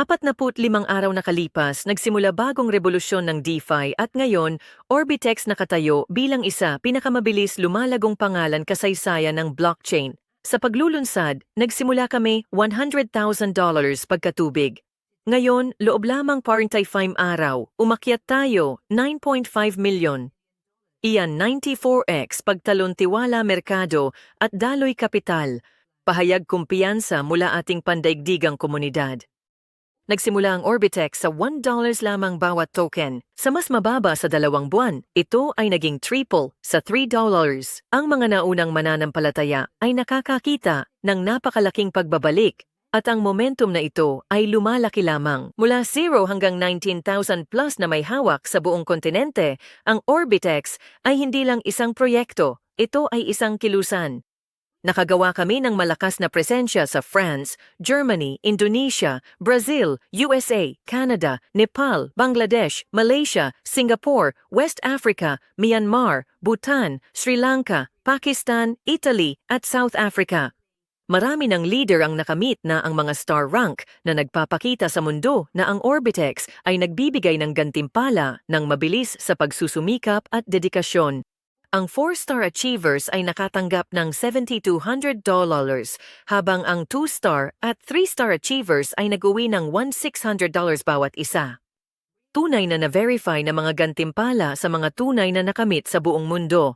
45 araw nakalipas, nagsimula bagong revolusyon ng DeFi at ngayon, Orbitex nakatayo bilang isa pinakamabilis lumalagong pangalan kasaysayan ng blockchain. Sa paglulunsad, nagsimula kami $100,000 pagkatubig. Ngayon, loob lamang 45 araw, umakyat tayo 9.5 milyon. Iyan 94x pagtalon tiwala merkado at daloy kapital, pahayag kumpiyansa mula ating pandaigdigang komunidad. Nagsimula ang Orbitex sa $1 lamang bawat token. Sa mas mababa sa dalawang buwan, ito ay naging triple sa $3. Ang mga naunang mananampalataya ay nakakakita ng napakalaking pagbabalik at ang momentum na ito ay lumalaki lamang. Mula 0 hanggang 19,000 plus na may hawak sa buong kontinente, ang Orbitex ay hindi lang isang proyekto, ito ay isang kilusan. Nakagawa kami ng malakas na presensya sa France, Germany, Indonesia, Brazil, USA, Canada, Nepal, Bangladesh, Malaysia, Singapore, West Africa, Myanmar, Bhutan, Sri Lanka, Pakistan, Italy, at South Africa. Marami ng leader ang nakamit na ang mga star rank na nagpapakita sa mundo na ang Orbitex ay nagbibigay ng gantimpala ng mabilis sa pagsusumikap at dedikasyon. Ang 4-star achievers ay nakatanggap ng $7,200 habang ang 2-star at 3-star achievers ay nag-uwi ng $1,600 bawat isa. Tunay na na-verify na mga gantimpala sa mga tunay na nakamit sa buong mundo.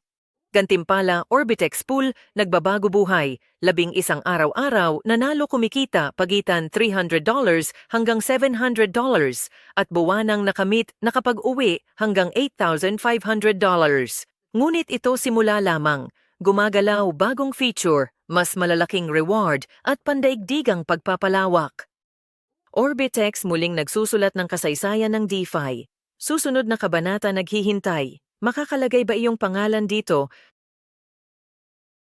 Gantimpala Orbitex Pool nagbabago buhay, labing isang araw-araw nanalo kumikita pagitan $300 hanggang $700 at buwanang nakamit nakapag-uwi hanggang $8,500. Ngunit ito simula lamang, gumagalaw bagong feature, mas malalaking reward at pandaigdigang pagpapalawak. Orbitex muling nagsusulat ng kasaysayan ng DeFi. Susunod na kabanata naghihintay. Makakalagay ba iyong pangalan dito